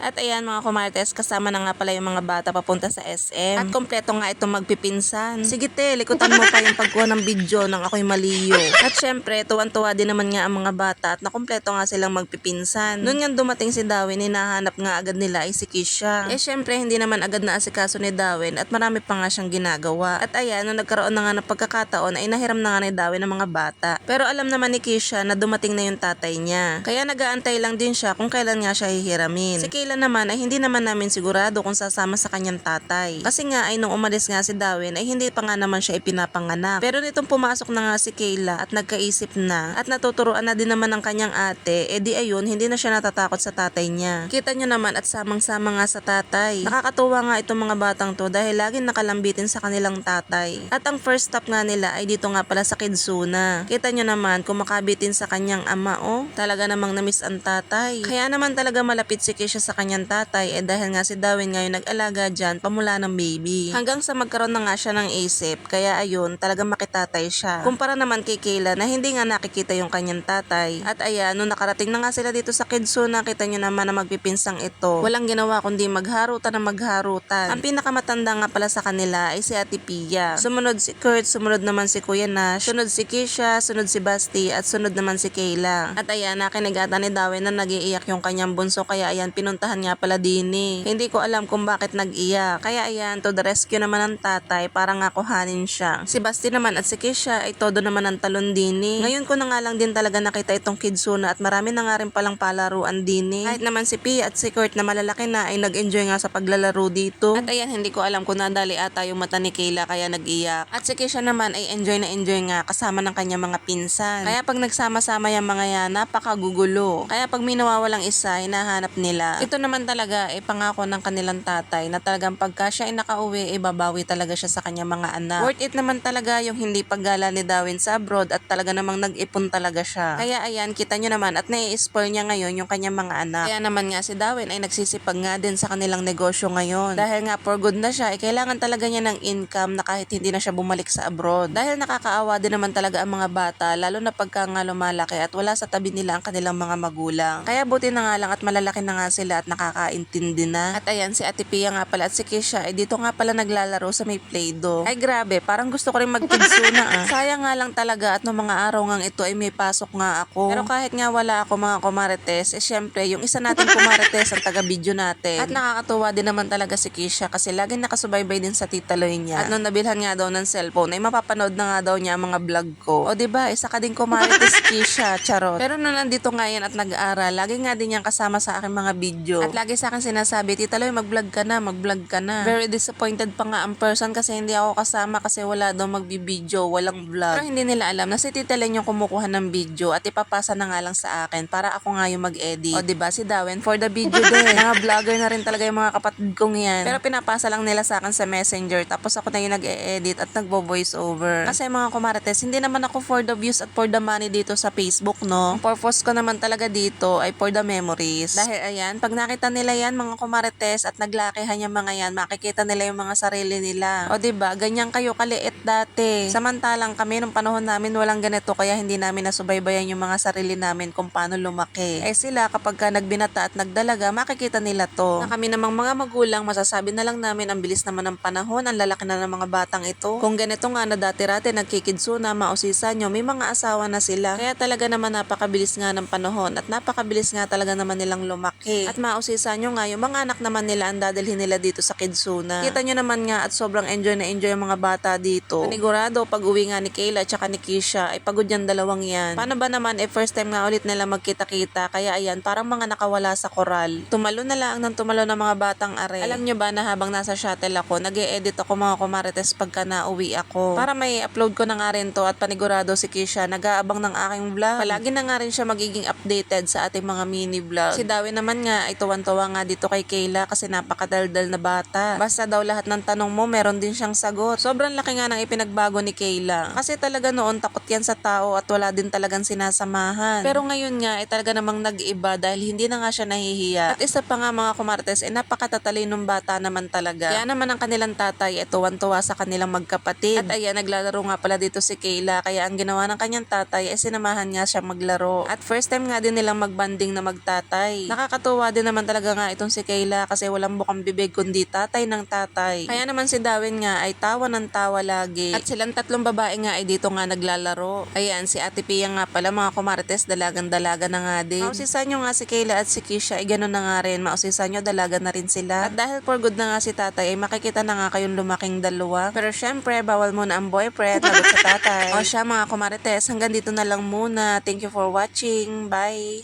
At ayan mga kumartes, kasama na nga pala yung mga bata papunta sa SM. At kompleto nga itong magpipinsan. Sige te, likutan mo pa yung pagkuha ng video ng ako'y maliyo. At syempre, tuwan-tuwa din naman nga ang mga bata at nakompleto nga silang magpipinsan. Noon nga dumating si Darwin, hinahanap nga agad nila ay si Kisha. Eh syempre, hindi naman agad na asikaso ni Darwin at marami pa nga siyang ginagawa. At ayan, nung nagkaroon na nga ng pagkakataon ay nahiram na nga ni Darwin ng mga bata. Pero alam naman ni Kisha na dumating na yung tatay niya. Kaya nagaantay lang din siya kung kailan nga siya hihiramin. Si Kayla naman ay hindi naman namin sigurado kung sasama sa kanyang tatay. Kasi nga ay nung umalis nga si Darwin ay hindi pa nga naman siya ipinapanganak. Pero nitong pumasok na nga si Kayla at nagkaisip na at natuturuan na din naman ng kanyang ate, edi ayun, hindi na siya natatakot sa tatay niya. Kita nyo naman at samang-sama nga sa tatay. Nakakatuwa nga itong mga batang to dahil laging nakalambitin sa kanilang tatay. At ang first stop nga nila ay dito nga pala sa Kidsuna. Kita nyo naman kung makabitin sa kanyang ama oh, talaga namang namiss ang tatay. Kaya naman talaga malapit si Kisha sa kanyang tatay eh dahil nga si Darwin ngayon nag-alaga dyan pamula ng baby. Hanggang sa magkaroon na nga siya ng isip, kaya ayun, talaga makitatay siya. Kumpara naman kay Kayla na hindi nga nakikita yung kanyang tatay. At ayan, nung nakarating na nga sila dito sa Kidsuna, kita nyo naman na magpipinsang ito. Walang ginawa kundi magharutan na magharutan. Ang pinakamatanda nga pala sa kanila ay si Ate Pia. Sumunod si Kurt, sumunod naman si Kuya Nash, sunod si Kisha, sunod si Basti, at sunod naman si Kayla. At ayan, nakinigata ni Darwin na nagiiyak yung kanyang bunso kaya ayan, pinuntahan nga pala din eh. Hindi ko alam kung bakit nag-iyak. Kaya ayan, to the rescue naman ng tatay para nga kuhanin siya. Si Basti naman at si Kisha ay todo naman ang talon din eh. Ngayon ko na nga lang din talaga nakita itong kidsuna at marami na nga rin palang palaruan din eh. Kahit naman si Pia at si Kurt na malalaki na ay nag-enjoy nga sa paglalaro dito. At ayan, hindi ko alam kung nadali ata yung mata ni Kayla kaya nag-iyak. At si Kisha naman ay enjoy na enjoy nga kasama ng kanyang mga pinsan. Kaya pag nagsama-sama yung mga yan, napakagugulo. Kaya pag may nawawalang isa, hinahanap nila. Ito naman talaga ay pangako ng kanilang tatay na talagang pagka siya ay nakauwi, ay babawi talaga siya sa kanyang mga anak. Worth it naman talaga yung hindi paggala ni Darwin sa abroad at talaga namang nag-ipon talaga siya. Kaya ayan, kita nyo naman at nai-spoil niya ngayon yung kanyang mga anak. Kaya naman nga si Darwin ay nagsisipag nga din sa kanilang negosyo ngayon. Dahil nga for good na siya, ay kailangan talaga niya ng income na kahit hindi na siya bumalik sa abroad. Dahil nakakaawa din naman talaga ang mga bata, lalo na pagka nga lumalaki at wala sa tabi nila ang kanilang mga magulang. Kaya buti na nga lang at malalaki na nga sila at nakakaintindi na. At ayan, si Ate Pia nga pala at si Kisha ay dito nga pala naglalaro sa may Play-Doh. Ay grabe, parang gusto ko rin magkidsuna ah. Sayang nga lang talaga at nung mga araw nga ito ay may pasok nga ako. Pero kahit nga wala ako mga kumarites, eh syempre yung isa natin kumarites ang taga-video natin. At nakakatuwa din naman talaga si Kisha kasi laging nakasubaybay din sa tita Loy niya. At nung nabilhan nga daw ng cellphone, ay mapapanood na nga daw niya ang mga vlog ko. O di ba isa ka din kumarites Kisha, charot. Pero nung nandito nga yan at nag-aaral, lagi nga din niyang kasama sa aking mga video. At lagi sa akin sinasabi, Tita Loy, mag-vlog ka na, mag-vlog ka na. Very disappointed pa nga ang person kasi hindi ako kasama kasi wala daw magbibideo, walang vlog. Pero hindi nila alam na si Tita Len yung kumukuha ng video at ipapasa na nga lang sa akin para ako nga yung mag-edit. O di ba si Darwin for the video din. mga vlogger na rin talaga yung mga kapatid kong yan. Pero pinapasa lang nila sa akin sa messenger tapos ako na yung nag-e-edit at nagbo-voice over. Kasi mga kumarates, hindi naman ako for the views at for the money dito sa Facebook, no? Ang purpose ko naman talaga dito ay for the memories. Dahil ayan, pag nakita nila yan mga kumarates at naglakihan yung mga yan, makikita nila yung mga sarili nila. O ba ganyan kayo kaliit dati. Samantalang kami nung panahon namin walang ganito kaya hindi namin nasubaybayan yung mga sarili namin kung paano lumaki. Eh sila kapag ka nagbinata at nagdalaga, makikita nila to. Na kami namang mga magulang, masasabi na lang namin ang bilis naman ng panahon, ang lalaki na ng mga batang ito. Kung ganito nga na dati-rati nagkikidsuna, mausisa nyo, may mga asawa na sila. Kaya talaga naman napakabilis nga ng panahon at napakabilis nga talaga naman nilang lumaki. At mausisa nyo nga, yung mga anak naman nila ang dadalhin nila dito sa kidsuna. Kita nyo naman nga at sobrang enjoy na enjoy ang mga bata dito. Panigurado, pag uwi nga ni Kayla at saka ni Kisha, ay pagod yan dalawang yan. Paano ba naman, eh first time nga ulit nila magkita-kita, kaya ayan, parang mga nakawala sa koral. Tumalo na lang ng tumalo ng mga batang are. Alam nyo ba na habang nasa shuttle ako, nag edit ako mga kumarites pagka nauwi ako. Para may upload ko na nga rin to at panigurado si Kisha, nag-aabang ng aking vlog. Palagi na nga rin siya magiging updated sa ating mga mini vlog. Si Dawi naman nga ay tuwan-tuwa nga dito kay Kayla kasi napakadaldal na bata. Basta daw lahat ng tanong mo, meron din siyang sagot. Sobrang laki nga ng ipinagbago ni Kayla. Kasi talaga noon takot yan sa tao at wala din talagang sinasamahan. Pero ngayon nga ay talaga namang nag-iba dahil hindi na nga siya nahihiya. At isa pa nga mga kumartes, eh napakatatalinong bata naman talaga. Kaya naman ang kanilang tatay ay tuwan-tuwa sa kanilang magkapatid. At ayan, naglalaro nga pala dito si Kayla. Kaya ang ginawa ng kanyang tatay ay sinamahan nga siya maglaro. At first time nga din nilang magbanding na magtatay. Nakakatuwa din naman talaga nga itong si Kayla kasi walang bukang bibig kundi tatay ng tatay. Kaya naman si Darwin nga ay tawa ng tawa lagi. At silang tatlong babae nga ay dito nga naglalaro. Ayan, si Ate Pia nga pala mga kumarites dalagan-dalaga na nga din. Mausisan nyo nga si Kayla at si Kisha ay gano'n na nga rin. Mausisan nyo dalaga na rin sila. At dahil for good na nga si tatay ay makikita na nga kayong lumaking dalawa. Pero syempre, bawal muna ang boyfriend lagot sa tatay. o siya mga kumarites, hanggang dito na lang muna. Thank you for watching. Bye!